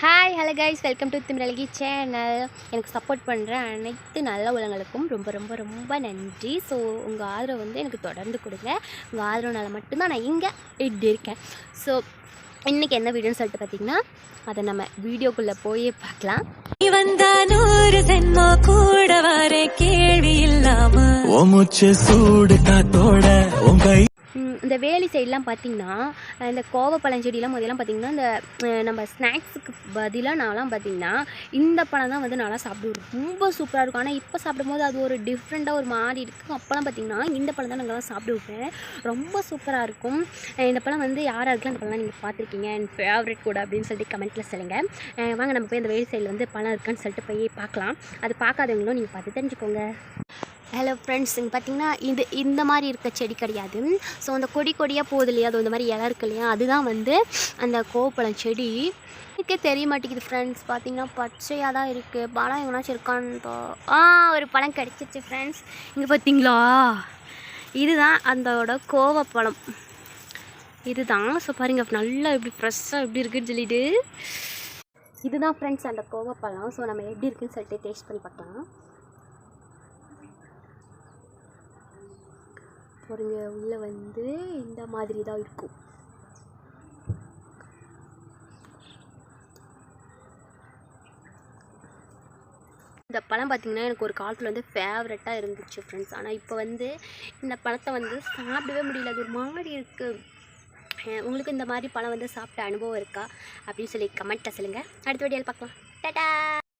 Hi hello guys welcome to Thimiralagi channel எனக்கு support பண்ணுற அனைத்து நல்ல உலகங்களுக்கும் ரொம்ப ரொம்ப ரொம்ப நன்றி. ஸோ உங்கள் ஆதரவு வந்து எனக்கு தொடர்ந்து கொடுங்க. உங்கள் ஆதரவுனால மட்டும்தான் நான் இங்கே இப்படி இருக்கேன். ஸோ இன்றைக்கி என்ன வீடியோன்னு சொல்லிட்டு பார்த்தீங்கன்னா அதை நம்ம வீடியோக்குள்ளே போய் பார்க்கலாம். நீ வந்தா நூறு ஜென்மோ கூட வர கேள்வி இல்லாம ஓ முச்சு சூடு காத்தோட ம், சைட்லாம் பார்த்தீங்கன்னா இந்த கோவப்பழம் செடியெல்லாம் முதல்லாம் பார்த்தீங்கன்னா இந்த நம்ம ஸ்நாக்ஸுக்கு பதிலாக நான்லாம் பார்த்திங்கன்னா இந்த பழம் தான் வந்து நல்லா சாப்பிடுவோம் ரொம்ப சூப்பராக இருக்கும். ஆனால் இப்போ சாப்பிடும்போது அது ஒரு டிஃப்ரெண்ட்டாக ஒரு மாதிரி இருக்கும் அப்போலாம் பார்த்தீங்கன்னா இந்த பழம் தான் நாங்கள்லாம் சாப்பிடுவேன் ரொம்ப சூப்பராக இருக்கும். இந்த பழம் வந்து யாராக இருக்கலாம் இந்த பழம் நீங்கள் பார்த்துருக்கீங்க என் ஃபேவரட் கூட அப்படின்னு சொல்லிட்டு கமெண்ட்டில் சொல்லுங்கள் வாங்க நம்ம போய் இந்த வெயில் சைடில் வந்து பழம் இருக்கான்னு சொல்லிட்டு போய் பார்க்கலாம் அது பார்க்காதவங்களும் நீங்கள் பார்த்து தெரிஞ்சுக்கோங்க. ஹலோ ஃப்ரெண்ட்ஸ் இங்கே பார்த்தீங்கன்னா இது இந்த மாதிரி இருக்க செடி கிடையாது. ஸோ அந்த கொடி கொடியாக போகுது இல்லையா? அது இந்த மாதிரி இலை இருக்கு இல்லையா? அதுதான் வந்து அந்த கோவப்பழம் செடி. எனக்கே தெரிய மாட்டேங்குது ஃப்ரெண்ட்ஸ் பார்த்தீங்கன்னா பச்சையாக தான் இருக்குது பழம் எவனாச்சும் இருக்கான்னு ஆ ஒரு பழம் கிடச்சிச்சு ஃப்ரெண்ட்ஸ் இங்கே பார்த்தீங்களா இதுதான் அதோட கோவப்பழம். இதுதான். ஸோ பாருங்கள் நல்லா இப்படி ஃப்ரெஷ்ஷாக எப்படி இருக்குன்னு சொல்லிட்டு. இதுதான் ஃப்ரெண்ட்ஸ் அந்த கோவப்பழம். ஸோ நம்ம எப்படி இருக்குன்னு சொல்லிட்டு டேஸ்ட் பண்ணி பார்க்கலாம். போகிறீங்க உள்ளே வந்து இந்த மாதிரி தான் இருக்கும். இந்த பழம் பார்த்திங்கன்னா எனக்கு ஒரு காலத்தில் வந்து ஃபேவரட்டாக இருந்துச்சு ஃப்ரெண்ட்ஸ் ஆனால் இப்போ வந்து இந்த பழத்தை வந்து சாப்பிடவே முடியல. அது ஒரு மாதிரி இருக்குது உங்களுக்கு இந்த மாதிரி பழம் வந்து சாப்பிட்ட அனுபவம் இருக்கா? அப்படின்னு சொல்லி கமெண்ட்டை சொல்லுங்கள் அடுத்த வீடியோவில் பார்க்கலாம். டடா!